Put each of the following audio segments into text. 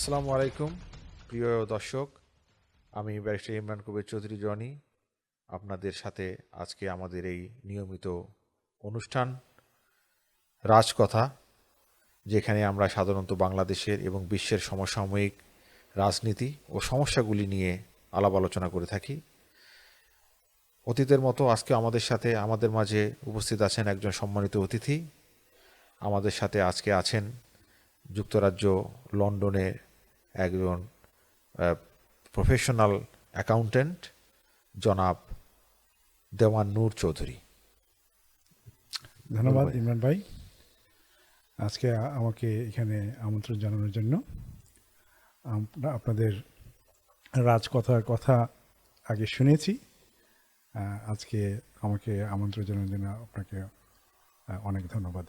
আসসালামু আলাইকুম, প্রিয় দর্শক। আমি ব্যারিস্টার ইমরান কবির চৌধুরী জনি আপনাদের সাথে আজকে আমাদের এই নিয়মিত অনুষ্ঠান, রাজকথা, যেখানে আমরা সাধারণত বাংলাদেশের এবং বিশ্বের সমসাময়িক রাজনীতি ও সমস্যাগুলি নিয়ে আলাপ আলোচনা করে থাকি। অতীতের মতো আজকে আমাদের সাথে, আমাদের মাঝে উপস্থিত আছেন একজন সম্মানিত অতিথি। আমাদের সাথে আজকে আছেন যুক্তরাজ্য, লন্ডনের একজন প্রফেশনাল অ্যাকাউন্ট্যান্ট জনাব দেওয়ান নূর চৌধুরী। ধন্যবাদ। ইমরান ভাই। আজকে আমাকে এখানে আমন্ত্রণ জানানোর জন্য। আপনাদের রাজকথার কথা আগে শুনেছি। আজকে আমাকে আমন্ত্রণ জানানোর জন্য আপনাকে অনেক ধন্যবাদ।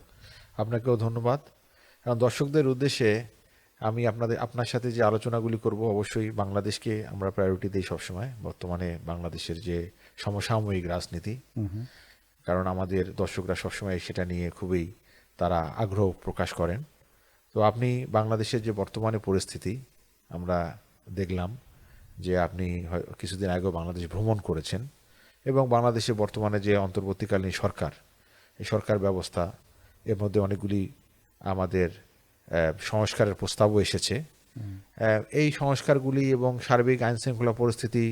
আপনাকেও ধন্যবাদ। কারণ দর্শকদের উদ্দেশ্যে আমি আপনাদের আপনার সাথে যে আলোচনাগুলি করব অবশ্যই বাংলাদেশকে আমরা প্রায়োরিটি দিই সবসময়। বর্তমানে বাংলাদেশের যে সমসাময়িক রাজনীতি কারণ আমাদের দর্শকরা সবসময় সেটা নিয়ে খুবই তারা আগ্রহ প্রকাশ করেন। তো আপনি বাংলাদেশের যে বর্তমানে পরিস্থিতি আমরা দেখলাম যে আপনি হয়- কিছুদিন আগেও বাংলাদেশ ভ্রমণ করেছেন এবং বাংলাদেশে বর্তমানে যে অন্তর্বর্তীকালীন সরকার এই সরকার ব্যবস্থা এর মধ্যে অনেকগুলি আমাদের সংস্কারের প্রস্তাবও এসেছে। এই সংস্কারগুলি এবং সার্বিক আইন শৃঙ্খলা পরিস্থিতি,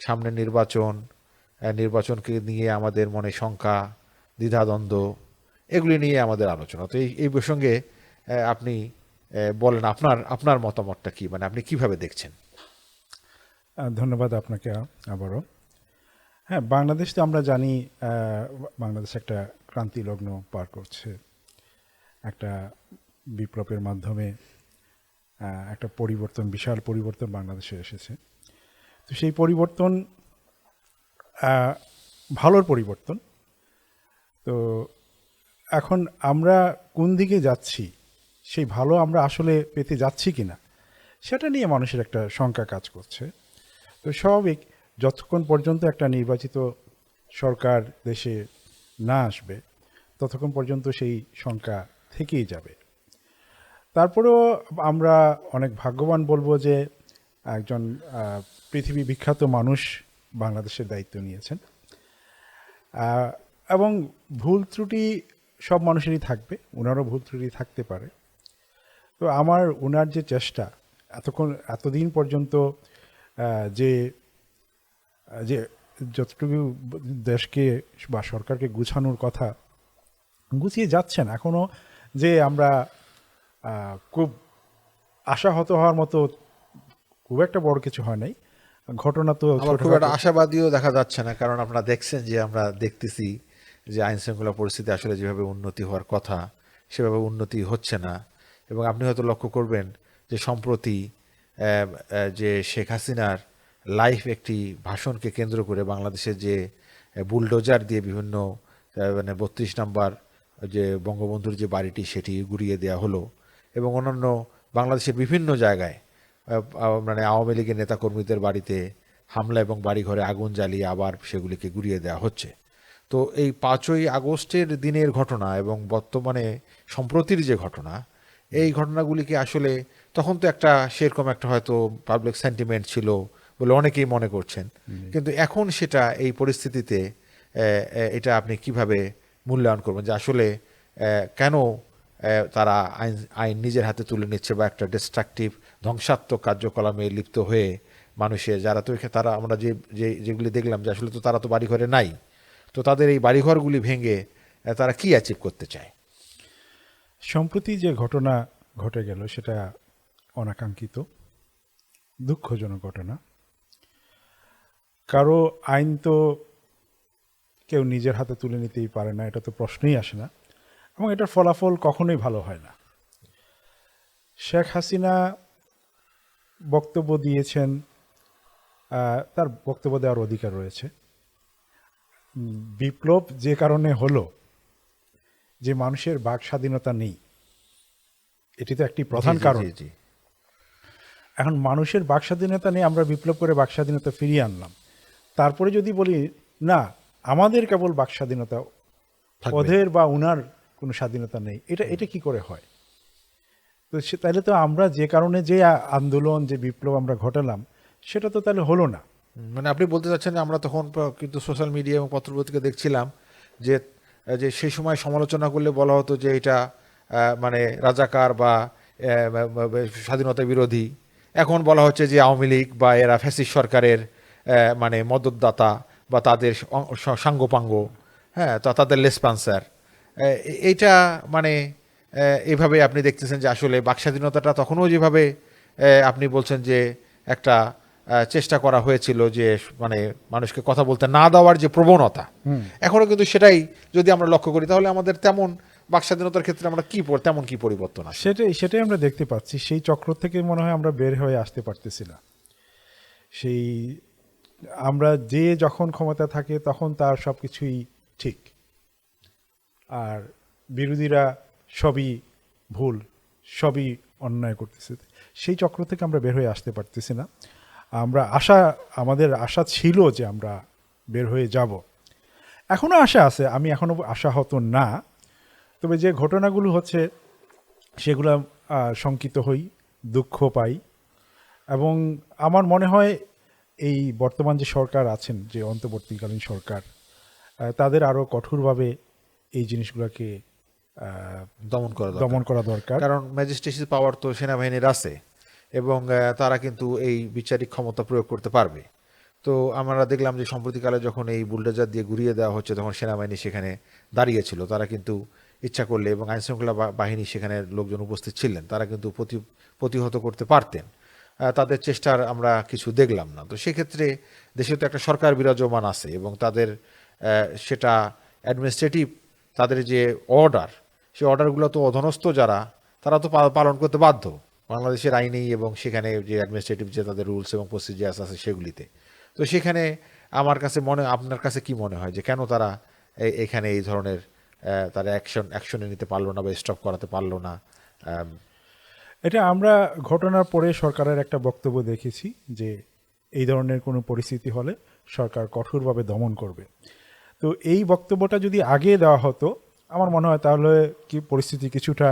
সামনে নির্বাচন নির্বাচনকে নিয়ে আমাদের মনে শঙ্কা, দ্বিধাদ্বন্দ্ব, এগুলি নিয়ে আমাদের আলোচনা। তো এই এই প্রসঙ্গে আপনি বলেন আপনার আপনার মতামতটা কি? মানে আপনি কীভাবে দেখছেন? ধন্যবাদ আপনাকে আবারও। হ্যাঁ বাংলাদেশ তো আমরা জানি বাংলাদেশ একটা ক্রান্তি লগ্ন পার করছে। একটা বিপ্লবের মাধ্যমে একটা পরিবর্তন, বিশাল পরিবর্তন বাংলাদেশে এসেছে। তো সেই পরিবর্তন ভালোর পরিবর্তন। তো এখন আমরা কোন দিকে যাচ্ছি, সেই ভালো আমরা আসলে পেতে যাচ্ছি কিনা, সেটা নিয়ে মানুষের একটা শঙ্কা কাজ করছে। তো স্বাভাবিক যতক্ষণ পর্যন্ত একটা নির্বাচিত সরকার দেশে না আসবে, ততক্ষণ পর্যন্ত সেই শঙ্কা থেকেই যাবে। তারপরেও আমরা অনেক ভাগ্যবান বলব যে একজন পৃথিবী বিখ্যাত মানুষ বাংলাদেশের দায়িত্ব নিয়েছেন। এবং ভুল ত্রুটি সব মানুষেরই থাকবে ওনারও ভুল ত্রুটি থাকতে পারে। তো আমার ওনার যে চেষ্টা, এতক্ষণ, এতদিন পর্যন্ত যে যে যতটুকু দেশকে বা সরকারকে গুছানোর কথা গুছিয়ে যাচ্ছেন এখনও যে আমরা খুব আশাহত হওয়ার মতো খুব একটা বড় কিছু হয় নাই। ঘটনা তো খুব একটা আশাবাদীও দেখা যাচ্ছে না কারণ আপনারা দেখছেন যে আমরা দেখতেছি যে আইন শৃঙ্খলা পরিস্থিতি আসলে যেভাবে উন্নতি হওয়ার কথা সেভাবে উন্নতি হচ্ছে না। এবং আপনি হয়তো লক্ষ্য করবেন যে সম্প্রতি যে শেখ হাসিনার লাইভ একটি ভাষণকে কেন্দ্র করে বাংলাদেশের যে বুলডোজার দিয়ে বিভিন্ন মানে বত্রিশ নাম্বার যে বঙ্গবন্ধুর যে বাড়িটি সেটি গুড়িয়ে দেওয়া হলো। এবং অন্যান্য বাংলাদেশের বিভিন্ন জায়গায় মানে আওয়ামী লীগের নেতাকর্মীদের বাড়িতে হামলা এবং বাড়িঘরে আগুন জ্বালিয়ে আবার সেগুলিকে গুড়িয়ে দেওয়া হচ্ছে। তো এই পাঁচই আগস্টের দিনের ঘটনা এবং বর্তমানে সম্প্রতির যে ঘটনা এই ঘটনাগুলিকে আসলে তখন তো একটা সেরকম একটা হয়তো পাবলিক সেন্টিমেন্ট ছিল বলে অনেকেই মনে করছেন। কিন্তু এখন সেটা এই পরিস্থিতিতে এটা আপনি কীভাবে মূল্যায়ন করবেন? যে আসলে কেন তারা আইন আইন নিজের হাতে তুলে নিচ্ছে বা একটা ডিস্ট্রাকটিভ ধ্বংসাত্মক কার্যকলাপে লিপ্ত হয়ে মানুষের যারা তো তারা আমরা যে যে, যেগুলি দেখলাম যে আসলে তো তারা তো বাড়িঘরে নাই। তো তাদের এই বাড়িঘরগুলি ভেঙে তারা কি অ্যাচিভ করতে চায়? সম্প্রতি যে ঘটনা ঘটে গেল, সেটা অনাকাঙ্ক্ষিত, দুঃখজনক ঘটনা। কারও আইন তো কেউ নিজের হাতে তুলে নিতেই পারে না, এটা তো প্রশ্নই আসে না। এবং এটার ফলাফল কখনোই ভালো হয় না শেখ হাসিনা বক্তব্য দিয়েছেন তার বক্তব্য দেওয়ার অধিকার রয়েছে বিপ্লব যে কারণে হলো যে মানুষের বাক স্বাধীনতা নেই এটি তো একটি প্রধান কারণ। এখন মানুষের বাক স্বাধীনতা নিয়ে আমরা বিপ্লব করে বাক স্বাধীনতা ফিরিয়ে আনলাম তারপরে যদি বলি না আমাদের কেবল বাক স্বাধীনতা। ওদের বা উনার কোনো স্বাধীনতা নেই। এটা এটা কি করে হয়? তো সে তাহলে তো আমরা যে কারণে যে আন্দোলন যে বিপ্লব আমরা ঘটালাম সেটা তো তাহলে হলো না। মানে আপনি বলতে চাচ্ছেন আমরা তখন কিন্তু সোশ্যাল মিডিয়া এবং পত্রপত্রিকা দেখছিলাম যে যে সেই সময় সমালোচনা করলে বলা হতো যে এটা মানে রাজাকার বা স্বাধীনতা বিরোধী। এখন বলা হচ্ছে যে আওয়ামী লীগ বা এরা ফ্যাসিস সরকারের মানে মদতদাতা বা তাদের সাঙ্গপাঙ্গ। হ্যাঁ তা তাদের লেসপান্সার। এইটা মানে এভাবে আপনি দেখতেছেন যে আসলে বাক স্বাধীনতাটা তখনও যেভাবে আপনি বলছেন যে একটা চেষ্টা করা হয়েছিল যে মানে মানুষকে কথা বলতে না দেওয়ার যে প্রবণতা। এখনও কিন্তু সেটাই যদি আমরা লক্ষ্য করি তাহলে আমাদের তেমন বাক স্বাধীনতার ক্ষেত্রে আমরা কি তেমন কি পরিবর্তন আসে? সেটাই সেটাই আমরা দেখতে পাচ্ছি। সেই চক্র থেকে মনে হয় আমরা বের হয়ে আসতে পারতেছি না। সেই আমরা যে যখন ক্ষমতা থাকে তখন তার সব কিছুই আর বিরোধীরা সবই ভুল, সবই অন্যায় করতেছে। সেই চক্র থেকে আমরা বের হয়ে আসতে পারতেছি না। আমরা আশা, আমাদের আশা ছিল যে আমরা বের হয়ে যাব। এখনও আশা আছে, আমি এখনও আশাহত না। তবে যে ঘটনাগুলো হচ্ছে, সেগুলো শঙ্কিত হই, দুঃখ পাই। এবং আমার মনে হয়, এই বর্তমান যে সরকার আছেন, যে অন্তর্বর্তীকালীন সরকার তাদের আরও কঠোরভাবে এই জিনিসগুলোকে দমন করা দমন করা দরকার। কারণ ম্যাজিস্ট্রেসি পাওয়ার তো সেনাবাহিনীর আছে এবং তারা কিন্তু এই বিচারিক ক্ষমতা প্রয়োগ করতে পারবে। তো আমরা দেখলাম যে সম্প্রতিকালে যখন এই বুলডোজার দিয়ে ঘুরিয়ে দেওয়া হচ্ছে তখন সেনাবাহিনী সেখানে দাঁড়িয়েছিল তারা কিন্তু ইচ্ছা করলে এবং আইনশৃঙ্খলা বাহিনী সেখানে লোকজন উপস্থিত ছিলেন তারা কিন্তু প্রতি প্রতিহত করতে পারতেন। তাদের চেষ্টার আমরা কিছু দেখলাম না। তো সেক্ষেত্রে দেশে তো একটা সরকার বিরাজমান আছে এবং তাদের সেটা অ্যাডমিনিস্ট্রেটিভ তাদের যে অর্ডার সেই অর্ডারগুলো তো অধনস্থ যারা, তারা তো পালন করতে বাধ্য। বাংলাদেশের আইনেই এবং সেখানে যে অ্যাডমিনিস্ট্রেটিভ যে তাদের রুলস এবং প্রসিজিয়ার্স আছে সেগুলিতে। তো সেখানে আমার কাছে মনে, আপনার কাছে কি মনে হয় যে কেন তারা এখানে এই ধরনের তারা অ্যাকশন অ্যাকশনে নিতে পারল না বা স্টপ করাতে পারল না? এটা আমরা ঘটনার পরে সরকারের একটা বক্তব্য দেখেছি যে এই ধরনের কোনো পরিস্থিতি হলে সরকার কঠোরভাবে দমন করবে। তো এই বক্তব্যটা যদি আগে দেওয়া হতো আমার মনে হয় তাহলে কি পরিস্থিতি কিছুটা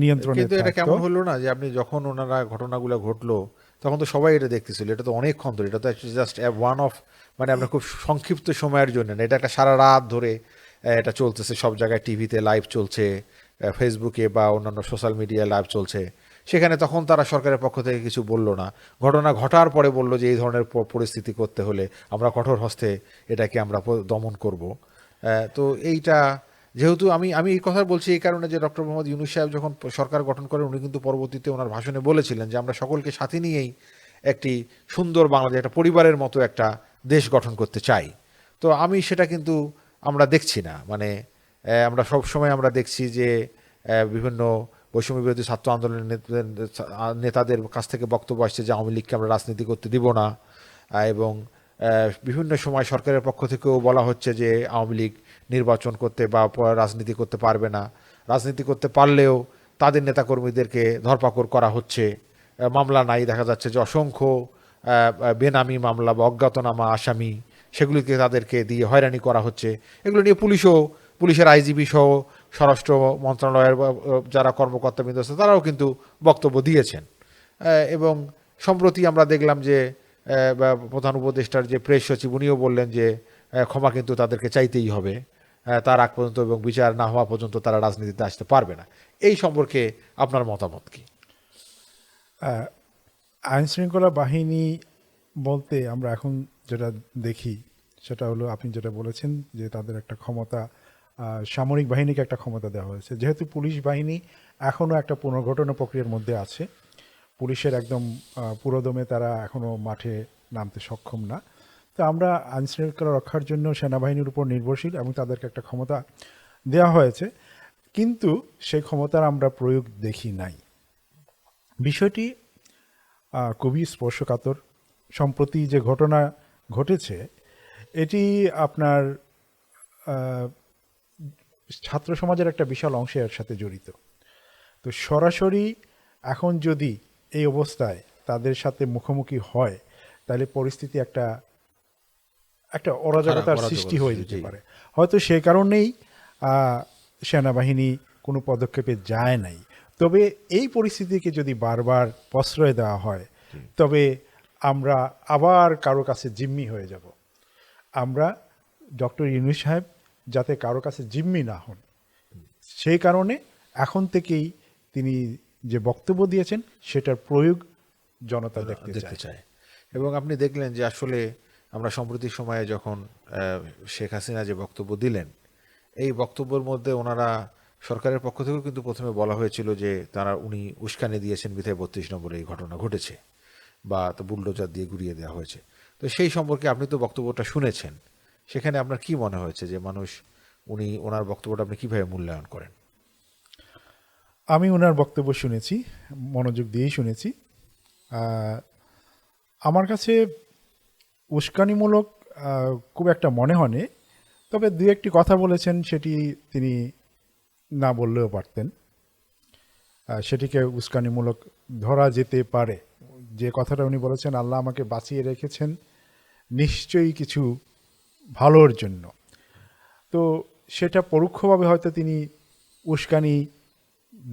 নিয়ন্ত্রণে কিন্তু এটা কেমন হলো না যে আপনি যখন ওনারা ঘটনাগুলো ঘটলো তখন তো সবাই এটা দেখতেছিল। এটা তো অনেকক্ষণ ধরে এটা তো জাস্ট ওয়ান অফ মানে আমরা খুব সংক্ষিপ্ত সময়ের জন্য না এটা একটা সারা রাত ধরে এটা চলতেছে। সব জায়গায় টিভিতে লাইভ চলছে ফেসবুকে বা অন্যান্য সোশ্যাল মিডিয়ায় লাইভ চলছে। সেখানে তখন তারা সরকারের পক্ষ থেকে কিছু বলল না। ঘটনা ঘটার পরে বলল যে, এই ধরনের পরিস্থিতি করতে হলে আমরা কঠোর হস্তে এটাকে আমরা দমন করব। তো এইটা যেহেতু আমি আমি এই কথা বলছি এই কারণে যে, ডক্টর মোহাম্মদ ইউনুস সাহেব যখন সরকার গঠন করেন, উনি কিন্তু পরবর্তীতে ওনার ভাষণে বলেছিলেন যে, আমরা সকলকে সাথে নিয়েই একটি সুন্দর বাংলাদেশ একটা পরিবারের মতো একটা দেশ গঠন করতে চাই। তো আমি সেটা কিন্তু আমরা দেখছি না। মানে আমরা সব সময় আমরা দেখছি যে বিভিন্ন বৈষম্য বিরোধী ছাত্র আন্দোলনের নেতাদের কাছ থেকে বক্তব্য আসছে যে আওয়ামী লীগকে আমরা রাজনীতি করতে দিব না। এবং বিভিন্ন সময় সরকারের পক্ষ থেকেও বলা হচ্ছে যে আওয়ামী লীগ নির্বাচন করতে বা রাজনীতি করতে পারবে না। রাজনীতি করতে পারলেও তাদের নেতাকর্মীদেরকে ধরপাকড় করা হচ্ছে। মামলা নাই, দেখা যাচ্ছে যে অসংখ্য বেনামি মামলা বা অজ্ঞাতনামা, আসামি, সেগুলিকে তাদেরকে দিয়ে হয়রানি করা হচ্ছে। এগুলো নিয়ে পুলিশও, পুলিশের আইজিবি সহ স্বরাষ্ট্র মন্ত্রণালয়ের যারা কর্মকর্তাবৃন্দ আছে, তারাও কিন্তু বক্তব্য দিয়েছেন। এবং সম্প্রতি আমরা দেখলাম যে প্রধান উপদেষ্টার যে প্রেস সচিব, উনিও বললেন যে ক্ষমা কিন্তু তাদেরকে চাইতেই হবে। তার আগ পর্যন্ত এবং বিচার না হওয়া পর্যন্ত তারা রাজনীতিতে আসতে পারবে না। এই সম্পর্কে আপনার মতামত কি? আইন শৃঙ্খলা বাহিনী বলতে আমরা এখন যেটা দেখি, সেটা হলো আপনি যেটা বলেছেন যে তাদের একটা ক্ষমতা সামরিক বাহিনীকে একটা ক্ষমতা দেওয়া হয়েছে। যেহেতু পুলিশ বাহিনী এখনও একটা পুনর্গঠন প্রক্রিয়ার মধ্যে আছে, পুলিশের একদম পুরোদমে তারা এখনও মাঠে নামতে সক্ষম না। তো আমরা আইন শৃঙ্খলা রক্ষার জন্য সেনাবাহিনীর উপর নির্ভরশীল এবং তাদেরকে একটা ক্ষমতা দেওয়া হয়েছে। কিন্তু সেই ক্ষমতার আমরা প্রয়োগ দেখি নাই। বিষয়টি খুবই স্পর্শকাতর। সম্প্রতি যে ঘটনা ঘটেছে, এটি আপনার ছাত্র সমাজের একটা বিশাল অংশ এর সাথে জড়িত। তো সরাসরি এখন যদি এই অবস্থায় তাদের সাথে মুখোমুখি হয় তাহলে পরিস্থিতি একটা একটা অরাজকতার অরাজকতার সৃষ্টি হয়ে যেতে পারে। হয়তো সে কারণেই সেনাবাহিনী কোনো পদক্ষেপে যায় নাই। তবে এই পরিস্থিতিকে যদি বারবার প্রশ্রয় দেওয়া হয় তবে আমরা আবার কারও কাছে জিম্মি হয়ে যাব। আমরা ডক্টর ইউনুস সাহেব যাতে কারও কাছে জিম্মি না হন। সেই কারণে এখন থেকেই তিনি যে বক্তব্য দিয়েছেন সেটার প্রয়োগ জনতা দেখতে চায়। এবং আপনি দেখলেন যে আসলে আমরা সম্প্রতি সময়ে যখন শেখ হাসিনা যে বক্তব্য দিলেন এই বক্তব্যের মধ্যে ওনারা সরকারের পক্ষ থেকেও কিন্তু প্রথমে বলা হয়েছিল যে তারা উনি উস্কানি দিয়েছেন বিধায় বত্রিশ নম্বরে এই ঘটনা ঘটেছে বা তো বুলডোজার দিয়ে ঘুরিয়ে দেওয়া হয়েছে। তো সেই সম্পর্কে আপনি তো বক্তব্যটা শুনেছেন। সেখানে আপনার কি মনে হয়েছে যে মানুষ, উনি, ওনার বক্তব্যটা আপনি কীভাবে মূল্যায়ন করেন? আমি ওনার বক্তব্য শুনেছি, মনোযোগ দিয়েই শুনেছি। আমার কাছে উস্কানিমূলক খুব একটা মনে হয়নি। তবে দু একটি কথা বলেছেন, সেটি তিনি না বললেও পারতেন। সেটিকে উস্কানিমূলক ধরা যেতে পারে। যে কথাটা উনি বলেছেন, আল্লাহ আমাকে বাঁচিয়ে রেখেছেন, নিশ্চয়ই কিছু ভালোর জন্য। তো সেটা পরোক্ষভাবে হয়তো তিনি উস্কানি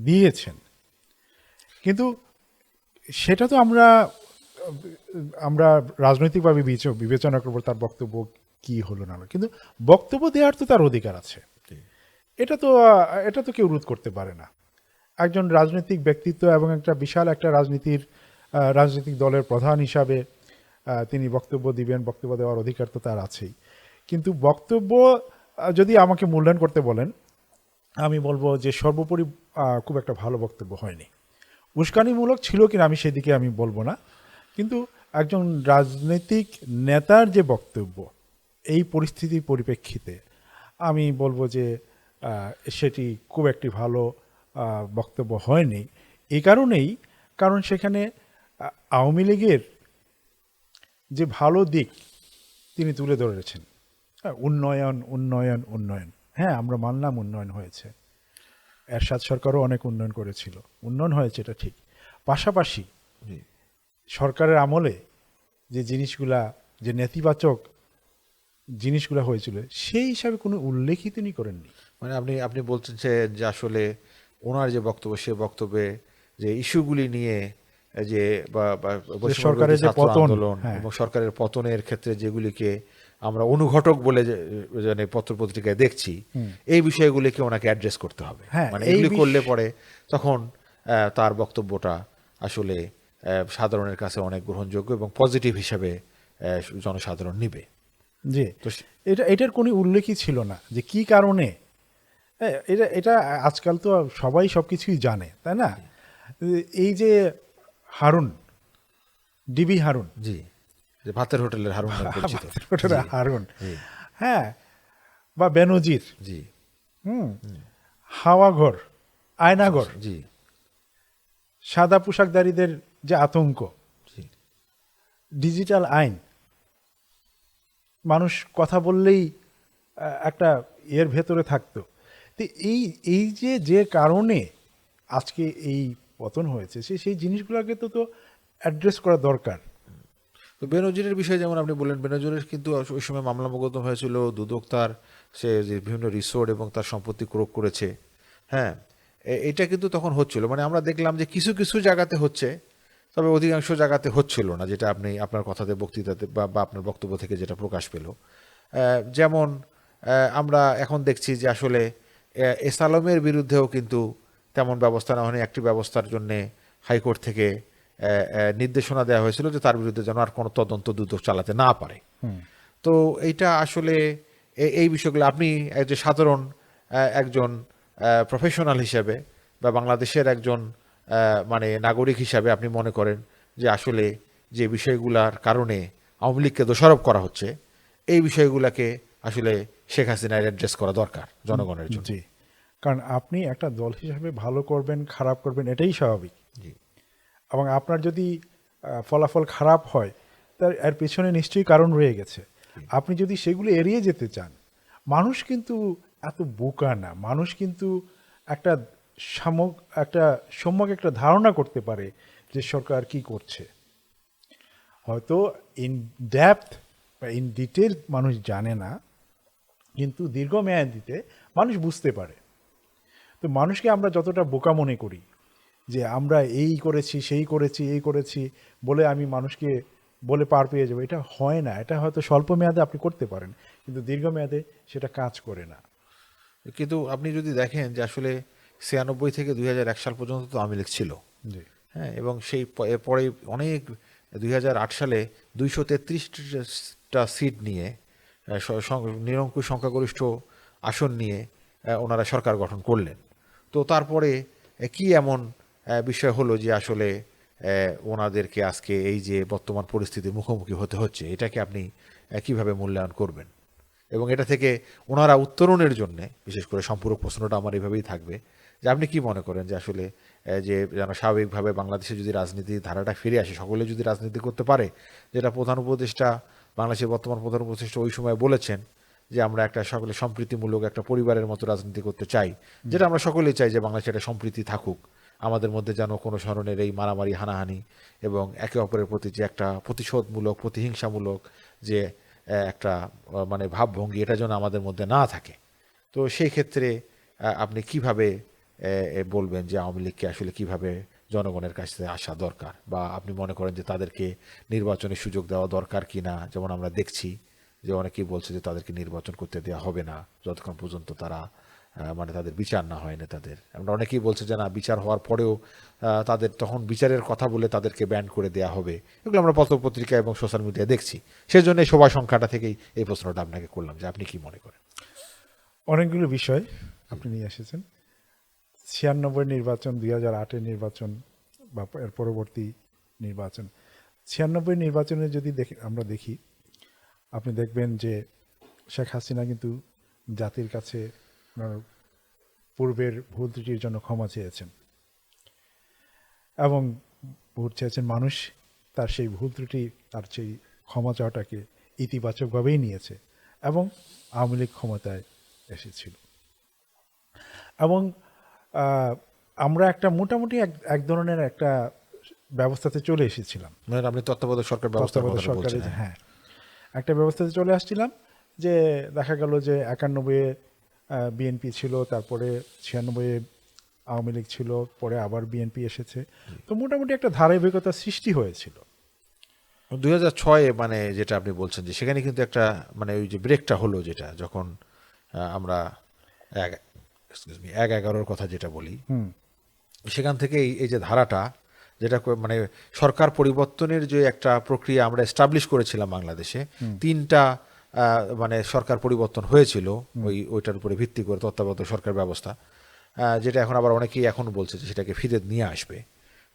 দিয়েছেন। কিন্তু সেটা তো আমরা আমরা রাজনৈতিকভাবে বিচ- বিবেচনা করব তার বক্তব্য কি হলো না। কিন্তু বক্তব্য দেওয়ার তো তার অধিকার আছে। এটা তো এটা তো কেউ রোধ করতে পারে না। একজন রাজনৈতিক ব্যক্তিত্ব এবং একটা বিশাল একটা রাজনীতির রাজনৈতিক দলের প্রধান হিসাবে তিনি বক্তব্য দিবেন বক্তব্য দেওয়ার অধিকার তো তার আছেই। কিন্তু বক্তব্য যদি আমাকে মূল্যায়ন করতে বলেন, আমি বলব যে সর্বোপরি খুব একটা ভালো বক্তব্য হয়নি। উস্কানিমূলক ছিল কিনা আমি সেদিকে আমি বলব না। কিন্তু একজন রাজনৈতিক নেতার যে বক্তব্য, এই পরিস্থিতির পরিপ্রেক্ষিতে আমি বলব যে সেটি খুব একটি ভালো বক্তব্য হয়নি। এই কারণেই, কারণ সেখানে আওয়ামী লীগের যে ভালো দিক তিনি তুলে ধরেছেন। হ্যাঁ, উন্নয়ন উন্নয়ন উন্নয়ন। হ্যাঁ আমরা মানলাম উন্নয়ন হয়েছে। এরশাদ সরকারও অনেক উন্নয়ন করেছিল। উন্নয়ন হয়েছে এটা ঠিক। পাশাপাশি সরকারের আমলে যে জিনিসগুলা যে নেতিবাচক জিনিসগুলা হয়েছিল সেই হিসাবে কোনো উল্লেখই তিনি করেননি। মানে আপনি আপনি বলছেন যে আসলে ওনার যে বক্তব্য সে বক্তব্যে যে ইস্যুগুলি নিয়ে যে বা সরকারের যে পতন, আন্দোলন হ্যাঁ। এবং সরকারের পতনের ক্ষেত্রে যেগুলিকে আমরা অনুঘটক বলে যে মানে পত্র পত্রিকায় দেখছি এই বিষয়গুলিকে ওনাকে অ্যাড্রেস করতে হবে। হ্যাঁ, মানে এগুলি করলে পরে তখন তার বক্তব্যটা আসলে সাধারণের কাছে অনেক গ্রহণযোগ্য এবং পজিটিভ হিসাবে জনসাধারণ নিবে। জি। তো এটা এটার কোনো উল্লেখই ছিল না যে কি কারণে। এটা এটা আজকাল তো সবাই সব কিছুই জানে তাই না? এই যে হারুন ডিবি হারুন। জি। যে ভাতের হোটেলের হারুন ওটা হারুন। হ্যাঁ বা বেনজির। জি। হুম হাওয়াঘর আয়নাঘর। জি। সাদা পোশাকধারীদের যে আতঙ্ক। ডিজিটাল আইন। মানুষ কথা বললেই একটা এর ভেতরে থাকতো। তো এই এই যে যে কারণে আজকে এই পতন হয়েছে সে সেই জিনিসগুলোকে তো তো অ্যাড্রেস করা দরকার। তো বেনজিরের বিষয়ে যেমন আপনি বললেন বেনজিরের কিন্তু ওই সময় মামলা মোকদ্দম হয়েছিল দুদক তার সে বিভিন্ন রিসোর্ট এবং তার সম্পত্তি ক্রোক করেছে। হ্যাঁ এটা কিন্তু তখন হচ্ছিল। মানে আমরা দেখলাম যে কিছু কিছু জায়গাতে হচ্ছে তবে অধিকাংশ জায়গাতে হচ্ছিল না যেটা আপনি আপনার কথাতে বক্তৃতাতে বা আপনার বক্তব্য থেকে যেটা প্রকাশ পেল। যেমন আমরা এখন দেখছি যে আসলে আহ, এস আলমের বিরুদ্ধেও কিন্তু তেমন ব্যবস্থা না হয়নি একটি ব্যবস্থার জন্যে হাইকোর্ট থেকে নির্দেশনা দেওয়া হয়েছিল যে তার বিরুদ্ধে যেন আর কোনো তদন্ত দুদক চালাতে না পারে। তো এইটা আসলে এই বিষয়গুলো আপনি একজন সাধারণ একজন প্রফেশনাল হিসেবে বা বাংলাদেশের একজন মানে নাগরিক হিসাবে আপনি মনে করেন যে আসলে যে বিষয়গুলার কারণে আওয়ামী লীগকে দোষারোপ করা হচ্ছে এই বিষয়গুলোকে আসলে শেখ হাসিনার অ্যাড্রেস করা দরকার জনগণের জন্য। কারণ আপনি একটা দল হিসাবে ভালো করবেন খারাপ করবেন এটাই স্বাভাবিক। জি। এবং আপনার যদি ফলাফল খারাপ হয় তার এর পেছনে নিশ্চয়ই কারণ রয়ে গেছে। আপনি যদি সেগুলো এড়িয়ে যেতে চান মানুষ কিন্তু এত বোকা না। মানুষ কিন্তু একটা সামগ একটা সম্যক একটা ধারণা করতে পারে যে সরকার কি করছে। হয়তো ইন ডেপথ বা ইন ডিটেল মানুষ জানে না কিন্তু দীর্ঘমেয়াদিতে মানুষ বুঝতে পারে। তো মানুষকে আমরা যতটা বোকা মনে করি যে আমরা এই করেছি সেই করেছি এই করেছি বলে আমি মানুষকে বলে পার পেয়ে যাব। এটা হয় না। এটা হয়তো স্বল্প মেয়াদে আপনি করতে পারেন কিন্তু দীর্ঘমেয়াদে সেটা কাজ করে না। কিন্তু আপনি যদি দেখেন যে আসলে ছিয়ানব্বই থেকে দুই হাজার এক সাল পর্যন্ত তো আওয়ামী লীগ ছিল। হ্যাঁ এবং সেই পরে অনেক দুই হাজার আট সালে দুইশো তেত্রিশটা সিট নিয়ে নিরঙ্কুশ সংখ্যাগরিষ্ঠ আসন নিয়ে ওনারা সরকার গঠন করলেন। তো তারপরে কি এমন বিষয় হলো যে আসলে ওনাদেরকে আজকে এই যে বর্তমান পরিস্থিতির মুখোমুখি হতে হচ্ছে, এটাকে আপনি কীভাবে মূল্যায়ন করবেন? এবং এটা থেকে ওনারা উত্তরণের জন্য, বিশেষ করে সম্পূরক প্রশ্নটা আমার এইভাবেই থাকবে, যে আপনি কি মনে করেন যে আসলে যে যেন স্বাভাবিকভাবে বাংলাদেশে যদি রাজনীতির ধারাটা ফিরে আসে, সকলে যদি রাজনীতি করতে পারে, যেটা প্রধান উপদেষ্টা, বাংলাদেশের বর্তমান প্রধান উপদেষ্টা ওই সময় বলেছেন, যে আমরা একটা সকলে সম্প্রীতিমূলক একটা পরিবারের মতো রাজনীতি করতে চাই, যেটা আমরা সকলেই চাই যে বাংলাদেশে একটা সম্প্রীতি থাকুক। আমাদের মধ্যে যেন কোনো ধরনের এই মারামারি, হানাহানি এবং একে অপরের প্রতি যে একটা প্রতিশোধমূলক, প্রতিহিংসামূলক যে একটা মানে ভাবভঙ্গি, এটা যেন আমাদের মধ্যে না থাকে। তো সেই ক্ষেত্রে আপনি কীভাবে বলবেন যে আওয়ামী লীগকে আসলে কীভাবে জনগণের কাছে আসা দরকার? বা আপনি মনে করেন যে তাদেরকে নির্বাচনের সুযোগ দেওয়া দরকার কি না যেমন আমরা দেখছি যে অনেকেই বলছে যে তাদেরকে নির্বাচন করতে দেওয়া হবে না, যতক্ষণ পর্যন্ত তারা মানে তাদের বিচার না হয় নেতাদের আমরা অনেকেই বলছে যে, না, বিচার হওয়ার পরেও তাদের তখন বিচারের কথা বলে তাদেরকে ব্যান করে দেওয়া হবে। এগুলো আমরা পত্র পত্রিকা এবং সোশ্যাল মিডিয়ায় দেখছি। সেজন্য এই সভা সংখ্যাটা থেকেই এই প্রশ্নটা আপনাকে করলাম যে, আপনি কি মনে করেন? অনেকগুলো বিষয় আপনি নিয়ে এসেছেন। ছিয়ানব্বই নির্বাচন, দুই হাজার আটের নির্বাচন বা এর পরবর্তী নির্বাচন। ছিয়ানব্বই নির্বাচনে যদি দেখি, আমরা দেখি, আপনি দেখবেন যে শেখ হাসিনা কিন্তু জাতির কাছে পূর্বের ভুল ত্রুটির জন্য ক্ষমা চেয়েছেন। এবং ভোট চেয়েছেন মানুষ তার সেই ভুল ত্রুটি তার সেই ক্ষমা চাওয়াটাকে ইতিবাচকভাবেই নিয়েছে এবং আওয়ামী লীগ ক্ষমতায় এসেছিল। এবং আহ, আমরা একটা মোটামুটি এক এক ধরনের একটা ব্যবস্থাতে চলে এসেছিলাম। মানে আপনি তত্ত্বাবধায়ক সরকার তত্ত্বাবধায়ক সরকারের হ্যাঁ। একটা ব্যবস্থাতে চলে আসছিলাম যে দেখা গেল যে একানব্বই বিএনপি ছিল তারপরে ছিয়ানব্বই আওয়ামী লীগ ছিল পরে আবার বিএনপি এসেছে। তো মোটামুটি একটা ধারাবাহিকতা সৃষ্টি হয়েছিল। দুই হাজার ছয়ে মানে যেটা আপনি বলছেন যে সেখানে কিন্তু একটা মানে ওই যে ব্রেকটা হলো যেটা যখন আমরা এক এক এগারোর কথা যেটা বলি। সেখান থেকে এই- যে ধারাটা যেটা মানে সরকার পরিবর্তনের যে একটা প্রক্রিয়া আমরা এস্টাবলিশ করেছিলাম বাংলাদেশে তিনটা মানে সরকার পরিবর্তন হয়েছিল, ওই, ওইটার উপরে ভিত্তি করে তত্ত্বাবধায়ক সরকার ব্যবস্থা যেটা এখন আবার অনেকেই এখন বলছে যে সেটাকে ফিরে নিয়ে আসবে।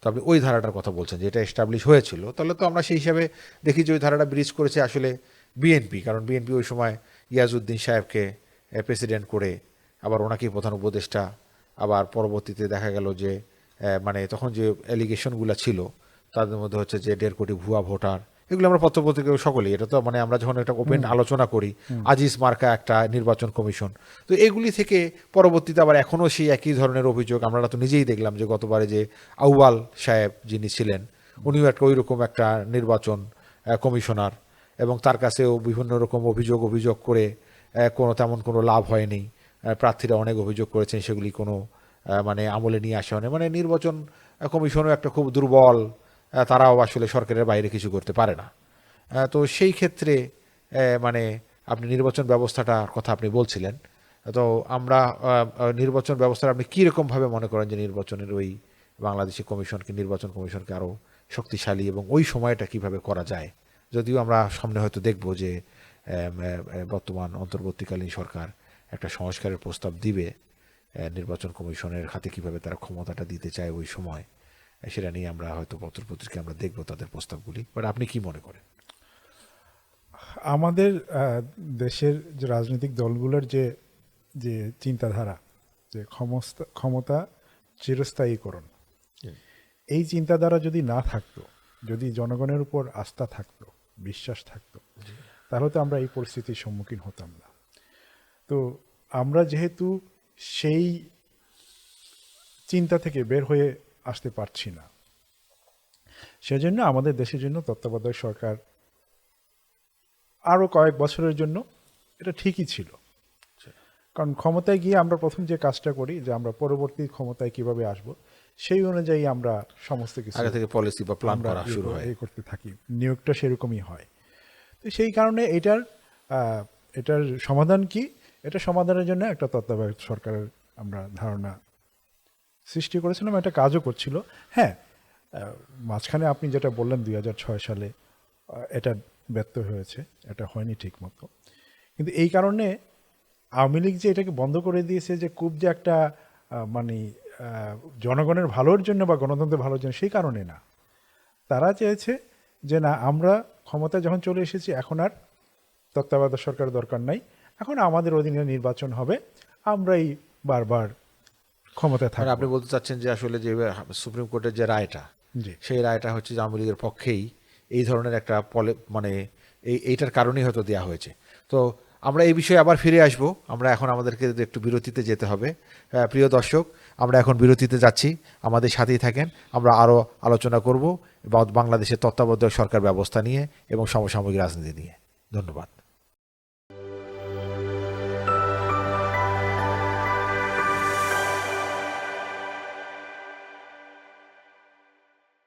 তো আপনি ওই ধারাটার কথা বলছেন, যেটা এস্টাবলিশ হয়েছিল, তাহলে তো আমরা সেই হিসাবে দেখি যে ওই ধারাটা ব্রিজ করেছে আসলে বিএনপি কারণ বিএনপি ওই সময় ইয়াজউদ্দিন সাহেবকে প্রেসিডেন্ট করে আবার ওনাকেই প্রধান উপদেষ্টা, আবার পরবর্তীতে দেখা গেল যে মানে তখন যে অ্যালিগেশনগুলো ছিল, তাদের মধ্যে হচ্ছে যে দেড় কোটি ভুয়া ভোটার এগুলো আমরা পত্রপত্রিকা সকলেই এটা তো মানে আমরা যখন একটা ওপেন আলোচনা করি আজিজ মার্কা একটা নির্বাচন কমিশন। তো এগুলি থেকে পরবর্তীতে আবার এখনও সেই একই ধরনের অভিযোগ আমরা তো নিজেই দেখলাম যে গতবারে যে আউয়াল সাহেব যিনি ছিলেন উনিও একটা ওই রকম একটা নির্বাচন কমিশনার এবং তার কাছেও বিভিন্ন রকম অভিযোগ অভিযোগ করে কোনো তেমন কোনো লাভ হয়নি। প্রার্থীরা অনেক অভিযোগ করেছেন সেগুলি কোনো মানে আমলে নিয়ে আসা হয়নি। মানে নির্বাচন কমিশনও একটা খুব দুর্বল তারাও আসলে সরকারের বাইরে কিছু করতে পারে না। তো সেই ক্ষেত্রে মানে আপনি নির্বাচন ব্যবস্থাটার কথা আপনি বলছিলেন, তো আমরা নির্বাচন ব্যবস্থা আপনি কীরকমভাবে মনে করেন যে নির্বাচনের ওই বাংলাদেশি কমিশনকে, নির্বাচন কমিশনকে আরও শক্তিশালী এবং ওই সময়টা কীভাবে করা যায়? যদিও আমরা সামনে হয়তো দেখব যে বর্তমান অন্তর্বর্তীকালীন সরকার একটা সংস্কারের প্রস্তাব দিবে নির্বাচন কমিশনের হাতে কীভাবে তারা ক্ষমতাটা দিতে চায় ওই সময়। সেটা নিয়ে আমরা হয়তো পত্রপত্রিকায় আমরা দেখব তাদের প্রস্তাবগুলি। বাট আপনি কি মনে করেন? আমাদের দেশের যে রাজনৈতিক দলগুলোর যে যে চিন্তাধারা যে ক্ষমতা ক্ষমতা চিরস্থায়ীকরণ এই চিন্তাধারা যদি না থাকতো যদি জনগণের উপর আস্থা থাকতো বিশ্বাস থাকতো তাহলে তো আমরা এই পরিস্থিতির সম্মুখীন হতাম না। তো আমরা যেহেতু সেই চিন্তা থেকে বের হয়ে আসতে পারছি না। সেজন্য আমাদের দেশের জন্য তত্ত্বাবধায়ক সরকার আরও কয়েক বছরের জন্য এটা ঠিকই ছিল। কারণ ক্ষমতায় গিয়ে আমরা প্রথম যে কাজটা করি যে আমরা পরবর্তী ক্ষমতায় কীভাবে আসব সেই অনুযায়ী আমরা সমস্ত কিছু আগে থেকে পলিসি বা প্ল্যান করা শুরু হয়। করতে থাকি। নিয়োগটা সেরকমই হয়। তো সেই কারণে এটার এটার সমাধান কি? এটা সমাধানের জন্য একটা তত্ত্বাবধায়ক সরকারের আমরা ধারণা সৃষ্টি করেছিলাম, একটা কাজও করছিল। হ্যাঁ মাঝখানে আপনি যেটা বললেন দু হাজার ছয় সালে এটা ব্যর্থ হয়েছে, এটা হয়নি ঠিক মতো কিন্তু এই কারণে আওয়ামী লীগ যে এটাকে বন্ধ করে দিয়েছে, যে খুব যে একটা মানে জনগণের ভালোর জন্য বা গণতন্ত্রের ভালোর জন্য, সেই কারণে না। তারা চেয়েছে যে না, আমরা ক্ষমতায় যখন চলে এসেছি, এখন আর তত্ত্বাবধায়ক সরকার দরকার নাই। এখন আমাদের অধীনে নির্বাচন হবে, আমরাই বারবার ক্ষমতায় মানে থাকব। আপনি বলতে চাচ্ছেন যে আসলে যে সুপ্রিম কোর্টের যে রায়টা সেই রায়টা হচ্ছে আওয়ামী লীগের পক্ষেই এই ধরনের একটা পলে মানে এই এইটার কারণেই হয়তো দেওয়া হয়েছে। তো আমরা এই বিষয়ে আবার ফিরে আসব। আমরা এখন আমাদেরকে একটু বিরতিতে যেতে হবে। প্রিয় দর্শক আমরা এখন বিরতিতে যাচ্ছি। আমাদের সাথেই থাকেন। আমরা আরও আলোচনা করব বাংলাদেশের তত্ত্বাবধায়ক সরকার ব্যবস্থা নিয়ে এবং সমসাময়িক রাজনীতি নিয়ে। ধন্যবাদ।